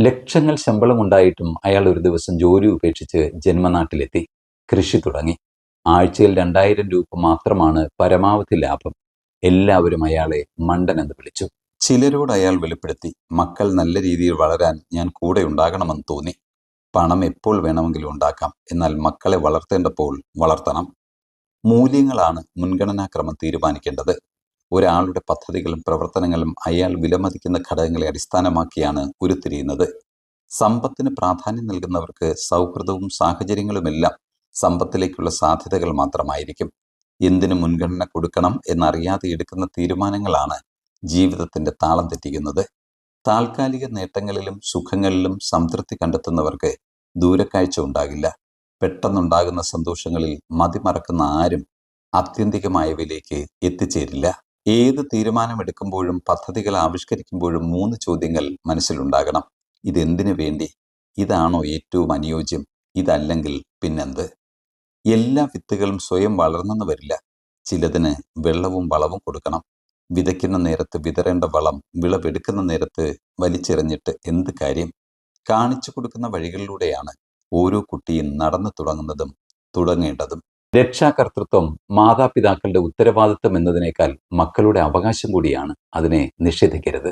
ലക്ഷങ്ങൾ ശമ്പളം ഉണ്ടായിട്ടും അയാൾ ഒരു ദിവസം ജോലി ഉപേക്ഷിച്ച് ജന്മനാട്ടിലെത്തി. കൃഷി തുടങ്ങി. ആഴ്ചയിൽ രണ്ടായിരം രൂപ മാത്രമാണ് പരമാവധി ലാഭം. എല്ലാവരും അയാളെ മണ്ടൻ എന്ന് വിളിച്ചു. ചിലരോട് അയാൾ വെളിപ്പെടുത്തി മക്കൾ നല്ല രീതിയിൽ വളരാൻ ഞാൻ കൂടെ ഉണ്ടാകണമെന്ന് തോന്നി. പണം എപ്പോൾ വേണമെങ്കിലും ഉണ്ടാക്കാം. എന്നാൽ മക്കളെ വളർത്തേണ്ടപ്പോൾ വളർത്തണം. മൂല്യങ്ങളാണ് മുൻഗണനാക്രമം തീരുമാനിക്കേണ്ടത്. ഒരാളുടെ പദ്ധതികളും പ്രവർത്തനങ്ങളും അയാൾ വിലമതിക്കുന്ന ഘടകങ്ങളെ അടിസ്ഥാനമാക്കിയാണ് ഉരുത്തിരിയുന്നത്. സമ്പത്തിന് പ്രാധാന്യം നൽകുന്നവർക്ക് സൗഹൃദവും സാഹചര്യങ്ങളുമെല്ലാം സമ്പത്തിലേക്കുള്ള സാധ്യതകൾ മാത്രമായിരിക്കും. എന്തിനു മുൻഗണന കൊടുക്കണം എന്നറിയാതെ എടുക്കുന്ന തീരുമാനങ്ങളാണ് ജീവിതത്തിന്റെ താളം തെറ്റിക്കുന്നത്. താൽക്കാലിക നേട്ടങ്ങളിലും സുഖങ്ങളിലും സംതൃപ്തി കണ്ടെത്തുന്നവർക്ക് ദൂരക്കാഴ്ച ഉണ്ടാകില്ല. പെട്ടെന്നുണ്ടാകുന്ന സന്തോഷങ്ങളിൽ മതിമറക്കുന്ന ആരും ആത്യന്തികമായവയിലേക്ക് എത്തിച്ചേരില്ല. ഏത് തീരുമാനമെടുക്കുമ്പോഴും പദ്ധതികൾ ആവിഷ്കരിക്കുമ്പോഴും മൂന്ന് ചോദ്യങ്ങൾ മനസ്സിലുണ്ടാകണം. ഇതെന്തിനു വേണ്ടി? ഇതാണോ ഏറ്റവും അനുയോജ്യം? ഇതല്ലെങ്കിൽ പിന്നെന്ത്? എല്ലാ വിത്തുകളും സ്വയം വളർന്നെന്ന് വരില്ല. ചിലതിന് വെള്ളവും വളവും കൊടുക്കണം. വിതയ്ക്കുന്ന നേരത്ത് വിതറേണ്ട വളം വിളവെടുക്കുന്ന നേരത്ത് വലിച്ചെറിഞ്ഞിട്ട് എന്ത് കാര്യം? കാണിച്ചു കൊടുക്കുന്ന വഴികളിലൂടെയാണ് ഓരോ കുട്ടിയും നടന്നു തുടങ്ങുന്നതും തുടങ്ങേണ്ടതും. രക്ഷാകർതൃത്വം മാതാപിതാക്കളുടെ ഉത്തരവാദിത്തം എന്നതിനേക്കാൾ മക്കളുടെ അവകാശം കൂടിയാണ് അതിനെ നിഷേധിക്കരുത്.